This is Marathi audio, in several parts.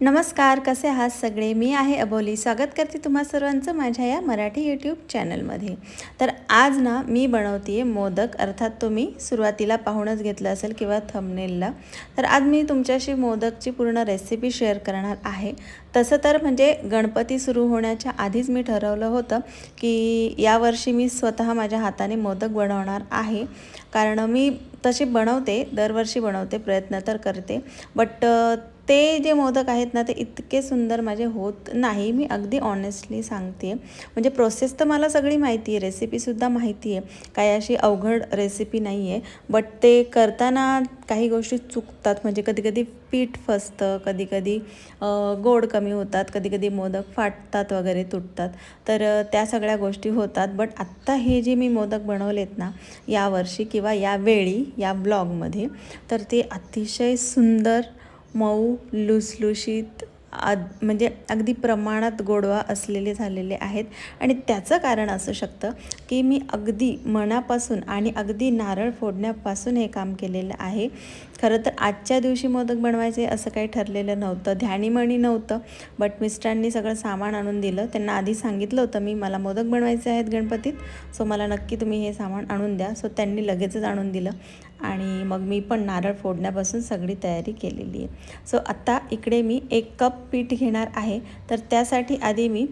नमस्कार कसे आहात सगळे? मी आहे अबोली. स्वागत करते तुम्हा सर्वांचं माझ्या या मराठी यूट्यूब चॅनलमध्ये तर आज ना मी बनवते आहे मोदक. अर्थात तुम्ही सुरुवातीला पाहूनच घेतलं असेल किंवा थंबनेलला तर आज मी तुमच्याशी मोदकची पूर्ण रेसिपी शेअर करणार आहे. तसं तर म्हणजे गणपती सुरू होण्याच्या आधीच मी ठरवलं होतं की यावर्षी मी स्वतः माझ्या हाताने मोदक बनवणार आहे. कारण मी तशी बनवते दरवर्षी बनवते प्रयत्न तर करते. बट ते जे मोदक आहेत ना ते इतके सुंदर माझे होत नाही. मी अगदी ऑनेस्टली सांगते म्हणजे प्रोसेस तर मला सगळी माहिती आहे रेसिपीसुद्धा माहिती आहे. काही अशी अवघड रेसिपी नाही आहे बट ते करताना काही गोष्टी चुकतात. म्हणजे कधी कधी पीठ फसतं कधी कधी गोड कमी होतात कधी कधी मोदक फाटतात वगैरे तुटतात. तर त्या सगळ्या गोष्टी होतात. बट आत्ता हे जे मी मोदक बनवलेत ना यावर्षी किंवा यावेळी या ब्लॉगमध्ये तर ते अतिशय सुंदर मऊ लुसलुशीत आद म्हणजे अगदी प्रमाणात गोडवा असलेले झालेले आहेत. आणि त्याचं कारण असू शकतं की मी अगदी मनापासून आणि अगदी नारळ फोडण्यापासून हे काम केलेलं आहे. खरं तर आजच्या दिवशी मोदक बनवायचे असं काही ठरलेलं नव्हतं. ध्यानीमणी नव्हतं. बट मिस्टरांनी सगळं सामान आणून दिलं. त्यांना आधी सांगितलं होतं मी मला मोदक बनवायचे आहेत गणपतीत. सो मला नक्की तुम्ही हे सामान आणून द्या. सो त्यांनी लगेचच आणून दिलं. आणि मग मी पण नारळ फोडण्यापासून सगळी तयारी केलेली आहे. सो आत्ता इकडे मी एक कप पीठ घेणार आहे. तर त्यासाठी आधी मी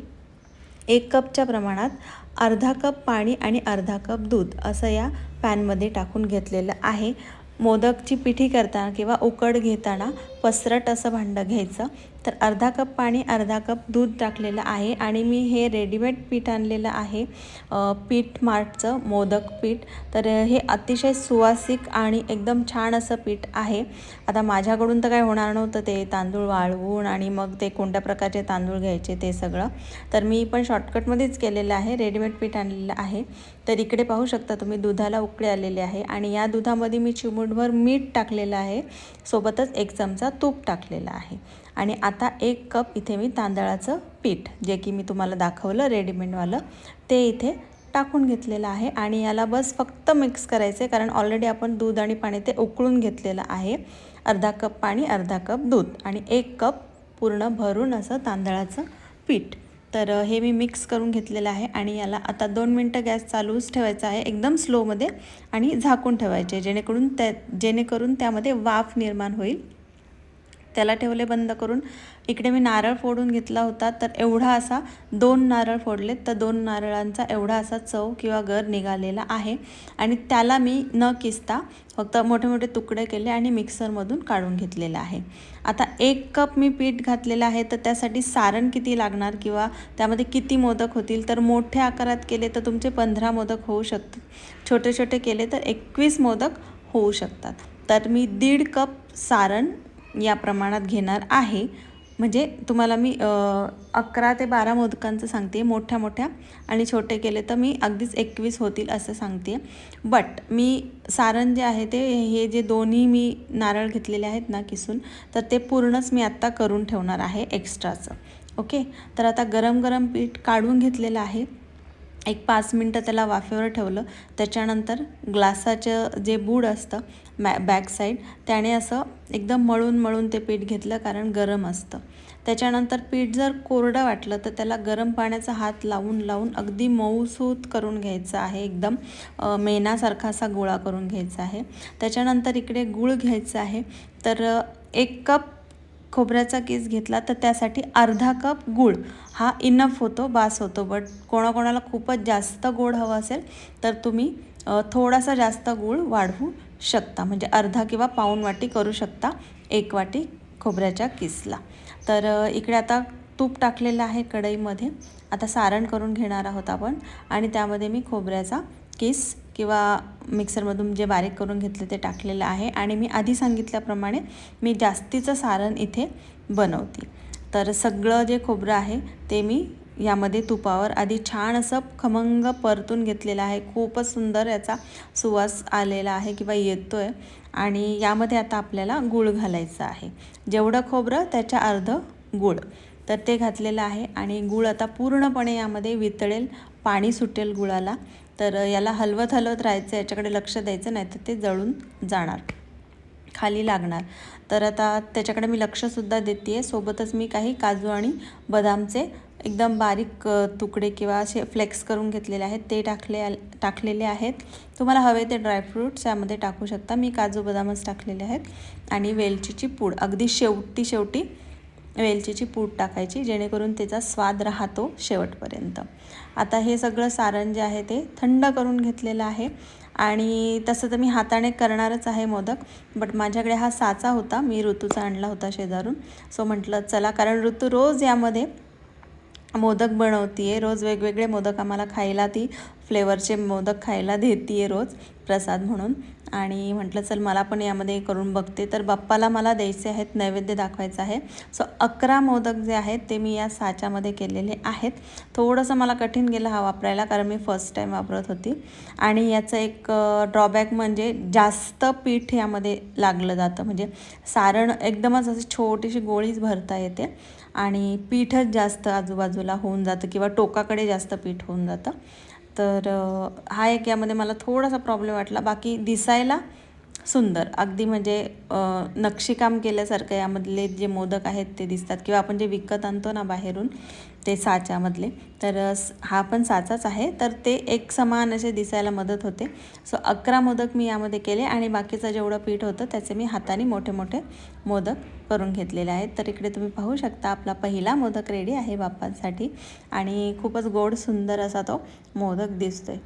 एक कपच्या प्रमाणात अर्धा कप पाणी आणि अर्धा कप दूध असं या पॅनमध्ये टाकून घेतलेलं आहे. मोदकची पिठी करताना किंवा उकड घेताना पसरट असं भांडं घ्यायचं. तर अर्धा कप पाणी अर्धा कप दूध टाकलेलं आहे आणि मी हे रेडीमेड पीठ आणलेलं आहे पीठ मार्टचं मोदक पीठ. तर हे अतिशय सुवासिक आणि एकदम छान असं पीठ आहे. आता माझ्याकडून तर काय होणार नव्हतं ते तांदूळ वाळवून आणि मग ते कोणत्या प्रकारचे तांदूळ घ्यायचे ते सगळं. तर मी पण शॉर्टकटमध्येच केलेलं आहे रेडीमेड पीठ आणलेलं आहे. तर इकडे पाहू शकता तुम्ही दुधाला उकळे आलेले आहे आणि या दुधामध्ये मी चिमूटभर मीठ टाकलेलं आहे. सोबतच एक चमचा तूप टाकलेला आहे. आणि आता एक कप इथे मी तांदळाचं पीठ जे की मी तुम्हाला दाखवलं रेडीमेडवालं ते इथे टाकून घेतलेलं आहे. आणि याला बस फक्त मिक्स करायचं आहे कारण ऑलरेडी आपण दूध आणि पाणी ते उकळून घेतलेलं आहे. अर्धा कप पाणी अर्धा कप दूध आणि एक कप पूर्ण भरून असं तांदळाचं पीठ. तर हे मी मिक्स करून घेतलेलं आहे आणि याला आता दोन मिनटं गॅस चालूच ठेवायचा आहे एकदम स्लोमध्ये आणि झाकून ठेवायचे जेणेकरून त्या जेणेकरून त्यामध्ये वाफ निर्माण होईल. त्याला ठेवले बंद करून. इकडे मी नारळ फोडून घेतला होता तर एवढा असा दोन नारळ फोडलेत तर दोन नारळांचा एवढा असा चव किंवा गर निघालेला आहे. आणि त्याला मी न किसता फक्त मोठे मोठे तुकडे केले आणि मिक्सरमधून काढून घेतलेलं आहे. आता एक कप मी पीठ घातलेलं आहे तर त्यासाठी सारण किती लागणार किंवा त्यामध्ये किती मोदक होतील? तर मोठ्या आकारात केले तर तुमचे पंधरा मोदक होऊ शकतात. छोटे छोटे केले तर एकवीस मोदक होऊ शकतात. तर मी दीड कप सारण या प्रमाणात घेणार आहे. म्हणजे तुम्हाला मी अकरा ते बारा मोदकांचं सांगते मोठ्या मोठ्या आणि छोटे केले तर मी अगदीच एकवीस होतील असं सांगते. बट मी सारण जे आहे ते हे जे दोन्ही मी नारळ घेतलेले आहेत ना किसून तर ते पूर्णच मी आत्ता करून ठेवणार आहे एक्स्ट्राचं. ओके? तर आता गरम गरम पीठ काढून घेतलेलं आहे. एक पाच मिनटं त्याला वाफेवर ठेवलं. त्याच्यानंतर ग्लासाचं जे बूड असतं मॅ बॅक साईड त्याने असं एकदम मळून मळून ते पीठ घेतलं कारण गरम असतं. त्याच्यानंतर पीठ जर कोरडं वाटलं तर त्याला गरम पाण्याचा हात लावून लावून अगदी मऊसूत करून घ्यायचं आहे. एकदम मेनासारखा असा गोळा करून घ्यायचा आहे. त्याच्यानंतर इकडे गूळ घ्यायचं आहे. तर एक कप खोबऱ्याचा केस घेतला तर त्यासाठी अर्धा कप गूळ. हा इनफ होतो बास होतो. बट कोणाकोणाला खूपच जास्त गोड हवं असेल तर तुम्ही थोडासा जास्त गूळ वाढवू शकता. म्हणजे अर्धा किंवा पाऊण वाटी करू शकता एक वाटी खोबऱ्याच्या किसला. तर इकडे आता तूप टाकलेलं आहे कढईमध्ये. आता सारण करून घेणार आहोत आपण. आणि त्यामध्ये मी खोबऱ्याचा किस किंवा मिक्सरमधून जे बारीक करून घेतले ते टाकलेलं आहे. आणि मी आधी सांगितल्याप्रमाणे मी जास्तीचं सारण इथे बनवते. तर सगळं जे खोबरं आहे ते मी यामध्ये तुपावर आधी छान असं खमंग परतून घेतलेलं आहे. खूपच सुंदर याचा सुवास आलेला आहे किंवा येतो आहे आणि यामध्ये आता आपल्याला गूळ घालायचं आहे. जेवढं खोबरं त्याच्या अर्ध गूळ. तर ते घातलेलं आहे आणि गूळ आता पूर्णपणे यामध्ये वितळेल. पाणी सुटेल गुळाला. तर याला हलवत हलवत राहायचं याच्याकडे लक्ष द्यायचं नाही तर ते जळून जाणार खाली लागणार. तर आता त्याच्याकडे मी लक्षसुद्धा देते आहे सोबतच मी काही काजू आणि बदामचे एकदम बारीक तुकडे किंवा असे फ्लेक्स करून घेतलेले आहेत. ते टाकले टाकलेले आहेत. तुम्हाला हवे ते ड्रायफ्रूट्स यामध्ये टाकू शकता. मी काजू बदामच टाकलेले आहेत. आणि वेलचीची पूड. अगदी शेवटी शेवटी वेलचीची पूड टाकायची जेणेकरून त्याचा स्वाद राहतो शेवटपर्यंत. आता हे सगळं सारण जे आहे ते थंड करून घेतलेलं आहे आणि तसं तर मी हाताने करणारच आहे मोदक बट माझ्याकडे हा साचा होता मी ऋतूचा आणला होता शेजारून. सो म्हटलं चला कारण ऋतू रोज यामध्ये मोदक बनवते आहे रोज वेगवेगळे मोदक आम्हाला खायला ती फ्लेवरचे मोदक खायला देते आहे रोज प्रसाद म्हणून. आणि म्हटलं चल मला पण यामध्ये करून बघते. तर बाप्पाला मला द्यायचे आहेत नैवेद्य दाखवायचं आहे. सो अकरा मोदक जे आहेत ते मी या साच्यामध्ये केलेले आहेत. थोडंसं मला कठीण गेलं हा वापरायला कारण मी फर्स्ट टाईम वापरत होती. आणि याचं एक ड्रॉबॅक म्हणजे जास्त पीठ यामध्ये लागलं जातं. म्हणजे सारण एकदमच अशी छोटीशी गोळीच भरता येते. आणि पीठच जास्त आजूबाजूला होऊन जातं किंवा टोकाकडे जास्त पीठ होऊन जातं. तर हा एक यामध्ये मला थोडासा प्रॉब्लेम वाटला. बाकी दिसायला सुंदर. अगदी म्हणजे नक्षीकाम केल्यासारखं यामधले जे मोदक आहेत ते दिसतात. किंवा आपण जे विकत आणतो ना बाहेरून ते साच्यामधले. तर हा पण साचाच आहे. तर ते एक समान असे दिसायला मदत होते. सो अकरा मोदक मी यामध्ये केले आणि बाकीचं जेवढं पीठ होतं त्याचे मी हाताने मोठे मोठे मोदक करून घेतलेले आहेत. तर इकडे तुम्ही पाहू शकता आपला पहिला मोदक रेडी आहे बाप्पांसाठी आणि खूपच गोड सुंदर असा तो मोदक दिसतोय.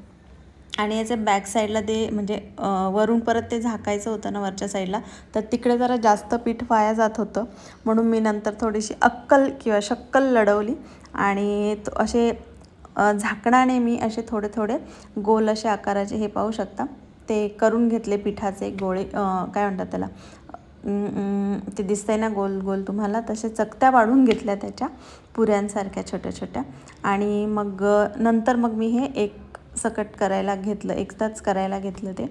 आणि याच्या बॅक साईडला ते म्हणजे वरून परत ते झाकायचं होतं ना वरच्या साईडला तर तिकडे जरा जास्त पीठ वाया जात होतं. म्हणून मी नंतर थोडीशी अक्कल किंवा शक्कल लढवली आणि असे झाकणाने मी असे थोडे थोडे गोल असे आकाराचे हे पाहू शकता. ते करून घेतले पिठाचे गोळे काय म्हणतात त्याला ते अं, ते दिसतंय ना गोल गोल तुम्हाला तसे चकत्या वाढून घेतल्या त्याच्या पुऱ्यांसारख्या छोट्या छोट्या. आणि मग नंतर मग मी हे एक सकट करायला घेतलं एकदाच करायला घेतलं ते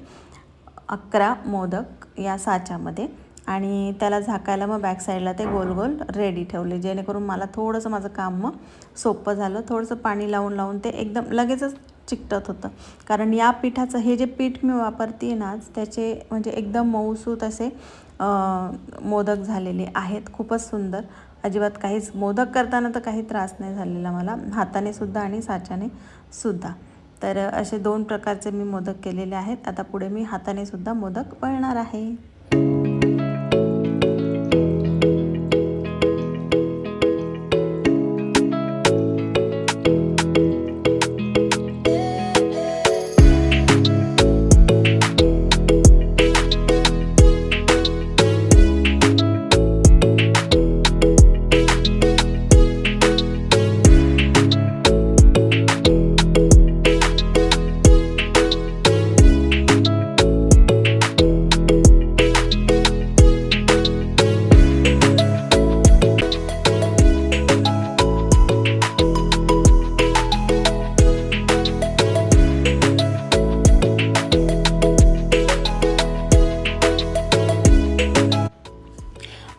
अकरा मोदक या साच्यामध्ये. आणि त्याला झाकायला मग बॅक साईडला ते गोल गोल रेडी ठेवले. जेणेकरून मला थोडंसं माझं काम मग सोपं झालं. थोडंसं पाणी लावून लावून ते एकदम लगेचच चिकटत होतं. कारण या पिठाचं हे जे पीठ मी वापरते ना त्याचे म्हणजे एकदम मऊसूत असे मोदक झालेले आहेत. खूपच सुंदर. अजिबात काहीच मोदक करताना तर काही त्रास नाही झालेला मला. हाताने सुद्धा आणि साच्याने सुद्धा. तर असे दोन प्रकारचे मी मोदक केलेले आहेत. आता पुढे मी हाताने सुद्धा मोदक वळणार आहे.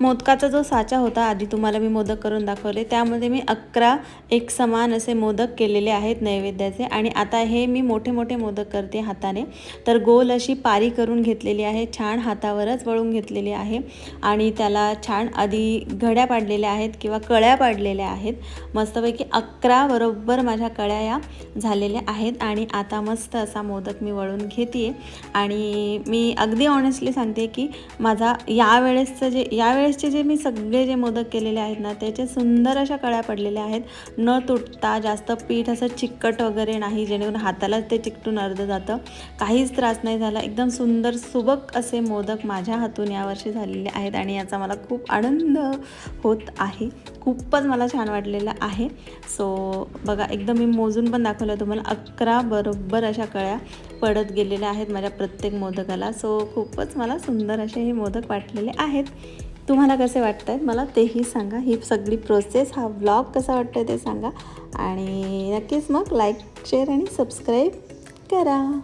मोदकाचा जो साचा होता आधी तुम्हाला मी मोदक करून दाखवले. त्यामध्ये मी अकरा एक समान असे मोदक केलेले आहेत नैवेद्याचे आणि आता हे मी मोठे मोठे मोदक करते हाताने. तर गोल अशी पारी करून घेतलेली आहे छान हातावरच वळून घेतलेली आहे आणि त्याला छान आधी घड्या पाडलेल्या आहेत किंवा कळ्या पाडलेल्या आहेत. मस्तपैकी अकरा बरोबर माझ्या कळ्या या झालेल्या आहेत आणि आता मस्त असा मोदक मी वळून घेते आणि मी अगदी ऑनेस्टली सांगते की माझा यावेळेसचं जे यावेळेस त्यावेळेसचे जे मी सगळे जे मोदक केलेले आहेत ना त्याचे सुंदर अशा कळ्या पडलेल्या आहेत. न तुटता जास्त पीठ असं चिकट वगैरे नाही जेणेकरून हातालाच ते चिकटून अर्ध जातं. काहीच त्रास नाही झाला. एकदम सुंदर सुबक असे मोदक माझ्या हातून यावर्षी झालेले आहेत आणि याचा मला खूप आनंद होत आहे. खूपच मला छान वाटलेलं आहे. सो बघा एकदम मी मोजून पण दाखवलं तुम्हाला. अकरा बरोबर अशा कळ्या पडत गेलेल्या आहेत माझ्या प्रत्येक मोदकाला. सो खूपच मला सुंदर असे हे मोदक वाटलेले आहेत. तुम्हाला कसे वाटत आहेत मला तेही सांगा. ही सगळी प्रोसेस हा व्लॉग कसा वाटतोय ते सांगा. आणि नक्कीच मग लाईक शेअर आणि सबस्क्राईब करा.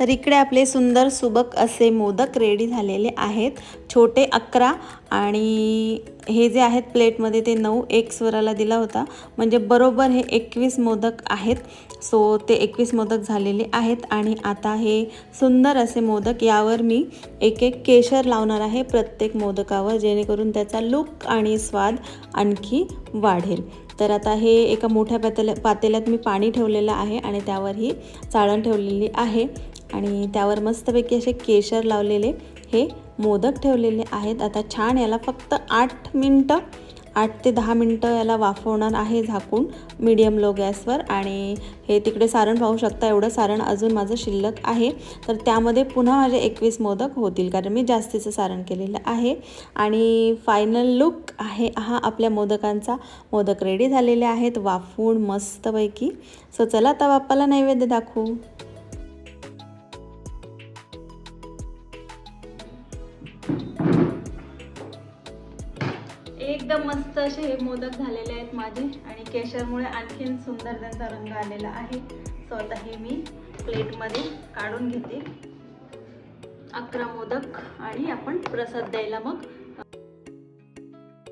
तर इकडे आपले सुंदर सुबक असे मोदक रेडी झालेले आहेत. छोटे अकरा आणि हे जे आहेत प्लेटमध्ये ते नऊ एक स्वराला दिला होता. म्हणजे बरोबर हे एकवीस मोदक आहेत. सो ते एकवीस मोदक झालेले आहेत आणि आता हे सुंदर असे मोदक यावर मी एक एक केशर लावणार आहे प्रत्येक मोदकावर जेणेकरून त्याचा लुक आणि स्वाद आणखी वाढेल. तर आता हे एका मोठ्या पातेल्या पातेल्यात मी पाणी ठेवलेलं आहे आणि त्यावर ही चाळण ठेवलेली आहे आणि त्यावर मस्तपैकी असे केशर लावलेले हे मोदक ठेवलेले आहेत. आता छान याला फक्त आठ मिनटं आठ ते दहा मिनटं याला वाफवणार आहे झाकून मीडियम लो गॅसवर. आणि हे तिकडे सारण पाहू शकता एवढं सारण अजून माझं शिल्लक आहे. तर त्यामध्ये पुन्हा माझे एकवीस मोदक होतील कारण मी जास्तीचं सारण केलेलं आहे. आणि फायनल लुक आहे हा आपल्या मोदकांचा मोदक रेडी झालेले आहेत वाफवून मस्तपैकी. सो चला आता बाप्पाला नैवेद्य दाखवू. मस्त असे हे मोदक झालेले आहेत माझे आणि केशरमुळे आणखीन सुंदर त्यांचा रंग आलेला आहे. सो आता हे मी प्लेटमध्ये काढून घेते. अकरा मोदक आणि आपण प्रसाद द्यायला मग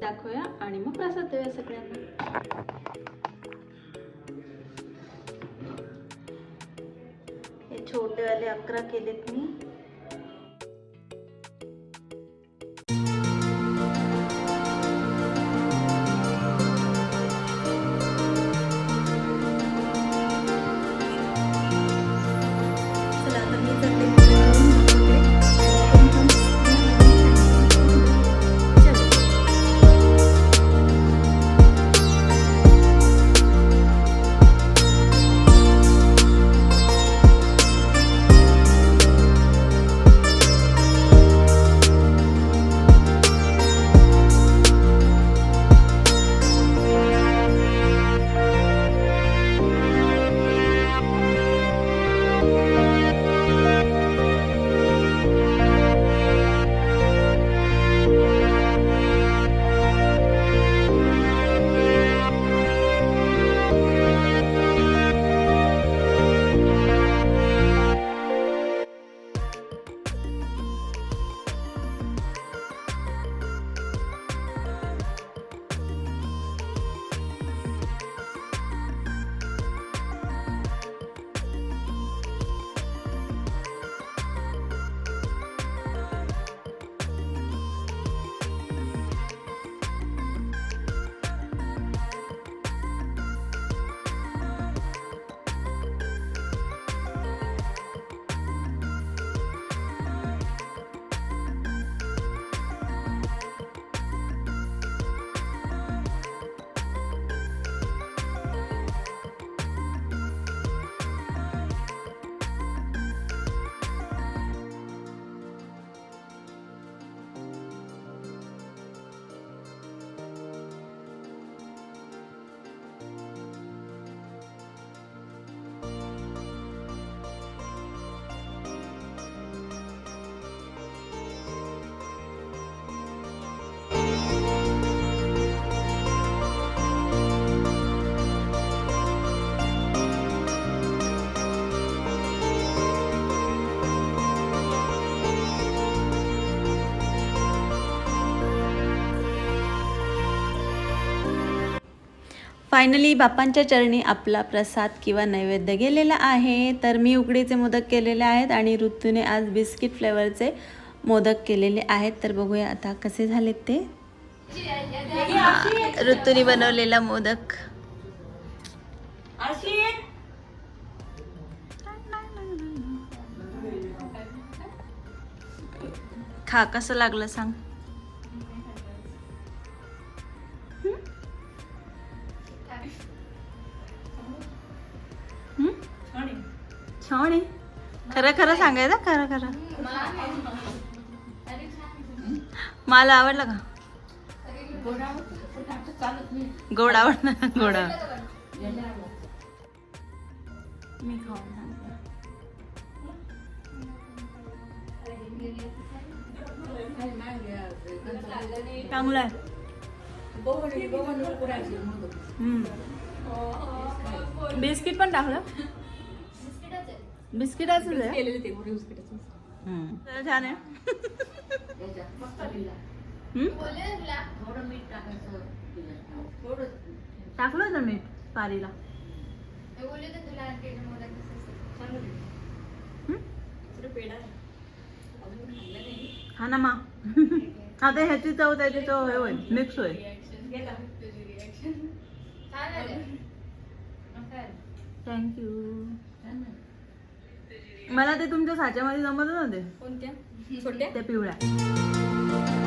दाखवूया आणि मग प्रसाद देऊया सगळ्यांना. हे छोटेवाले अकरा केलेत मी. फायनली बाप्पांच्या चरणी आपला प्रसाद किंवा नैवेद्य गेलेला आहे. तर मी उकडीचे मोदक केलेले आहेत आणि ऋतूने आज बिस्किट फ्लेवरचे मोदक केलेले आहेत. तर बघूया आता कसे झालेत ते. ऋतूने बनवलेला मोदक. खा कसं लागलं सांग. खरं खरं सांगायचं? खरं खरं. मला आवडलं का? गोड आवडलं गोड मी खाऊन सांगते. चांगलं आहे. बिस्किट पण टाकलं. बिस्किटाचंच आहे केलेले ते मोठे हम्म. छान आहे. हम्म? टाकलं होतं मीठ पारीला. हम्म? हा ना मा. आता ह्याची चव त्याची चव हे होईल मिक्स होईल थँक्यू मला ते तुमच्या साच्यामध्ये जमत नव्हते. कोणत्या? छोट्या? त्या पिवळ्या.